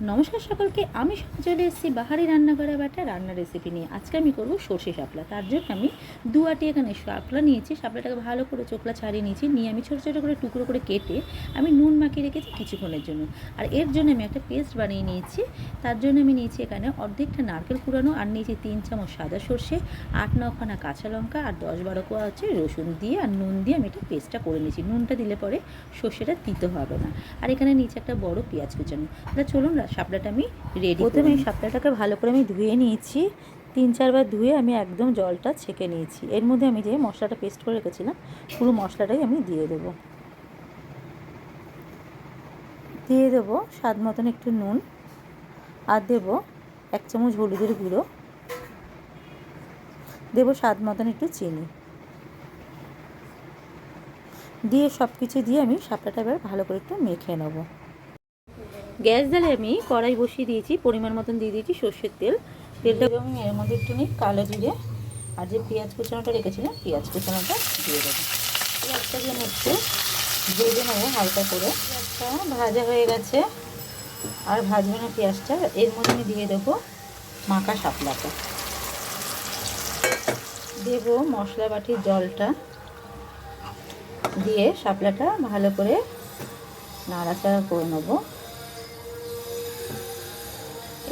নমস্কার সকলকে, আমি চলে এসেছি বাহারি রান্নাঘরে বাটা রান্নার রেসিপি নিয়ে। আজকে আমি করব সর্ষে শাপলা। তার জন্য আমি দু আটি এখানে শাপলা নিয়েছি। শাপলাটাকে ভালো করে চোখলা ছাড়িয়ে নিয়েছি। নিয়ে আমি ছোটো ছোটো করে টুকরো করে কেটে আমি নুন মাখিয়ে রেখেছি কিছুক্ষণের জন্য। আর এর জন্য আমি একটা পেস্ট বানিয়ে নিয়েছি। তার জন্য আমি নিয়েছি এখানে অর্ধেকটা নারকেল কুড়ানো আর নিয়েছি তিন চামচ সাদা সর্ষে, আট নখানা কাঁচা লঙ্কা আর দশ বারো কোয়া হচ্ছে রসুন দিয়ে আর নুন দিয়ে আমি এটা পেস্টটা করে নিয়েছি। নুনটা দিলে পরে সর্ষেটা দিতে হবে না। আর এখানে নিচে একটা বড় পেঁয়াজ কুচানো। তাহলে চলুন শাপলাটা আমি রেডি প্রথমে শাপলাটাকে ভালো করে আমি ধুয়ে নিয়েছি। তিন চারবার ধুয়ে আমি একদম জলটা ছেঁকে নিয়েছি। এর মধ্যে আমি যে মশলাটা পেস্ট করে রেখেছিলাম পুরো মশলাটাই আমি দিয়ে দেবো। দিয়ে দেবো স্বাদ মতন একটু নুন আর দেবো এক চামচ হলুদের গুঁড়ো। দেবো স্বাদ মতন একটু চিনি। দিয়ে সব কিছু দিয়ে আমি শাপলাটা এবার ভালো করে একটু মেখে নেব। গ্যাস জ্বালে আমি কড়াই বসিয়ে দিয়েছি, পরিমাণ মতন দিয়ে দিয়েছি সর্ষের তেল। তেলটা আমি এর মধ্যে একটু নিই কালো জিরে আর যে পেঁয়াজ কুচানোটা রেখেছিলাম, পেঁয়াজ কুচানোটা দিয়ে দেবো। পেঁয়াজটাকে আমি একটু ভেজে নেব হালকা করে। পেঁয়াজটা ভাজা হয়ে গেছে। আর ভাজবে না পেঁয়াজটা, এর মধ্যে আমি দিয়ে দেবো মাখা শাপলাটা। দেবো মশলা বাটির জলটা দিয়ে শাপলাটা ভালো করে নাড়াচাড়া করে নেব।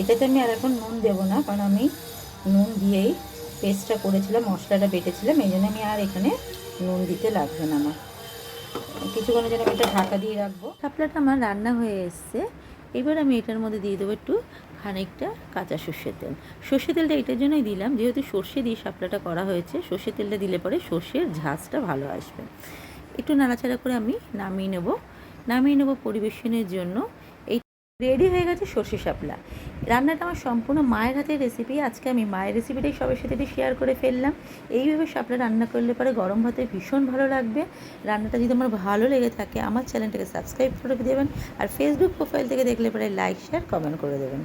এটাতে আমি আর এখন নুন দেবো না, কারণ আমি নুন দিয়েই পেস্টটা করেছিলাম, মশলাটা বেটেছিলাম, এই জন্য আমি আর এখানে নুন দিতে লাগবে না আমার। কিছুক্ষণের জন্য আমি এটা ঢাকা দিয়ে রাখব। শাপলাটা আমার রান্না হয়ে এসছে। এবার আমি এটার মধ্যে দিয়ে দেবো একটু খানিকটা কাঁচা সর্ষের তেল। সর্ষের তেলটা এটার জন্যই দিলাম, যেহেতু সর্ষে দিয়ে শাপলাটা করা হয়েছে, সর্ষের তেলটা দিলে পরে সর্ষের ঝাঁজটা ভালো আসবে। একটু নাড়াচাড়া করে আমি নামিয়ে নেব। নামিয়ে নেব পরিবেশনের জন্য। রেডি হয়ে গেছে সর্ষে শাপলা। রান্নাটা আমার সম্পূর্ণ মায়ের হাতের রেসিপি আজকে আমি মায়ের রেসিপিটাই সবার সাথে শেয়ার করে ফেললাম। এইভাবে শাপলা রান্না করলে পরে গরম ভাতে ভীষণ ভালো লাগবে। রান্নাটা যদি আমার ভালো লেগে থাকে, আমার চ্যানেলটাকে সাবস্ক্রাইব করে দেবেন আর ফেসবুক প্রোফাইল থেকে দেখলে পরে লাইক শেয়ার কমেন্ট করে দেবেন।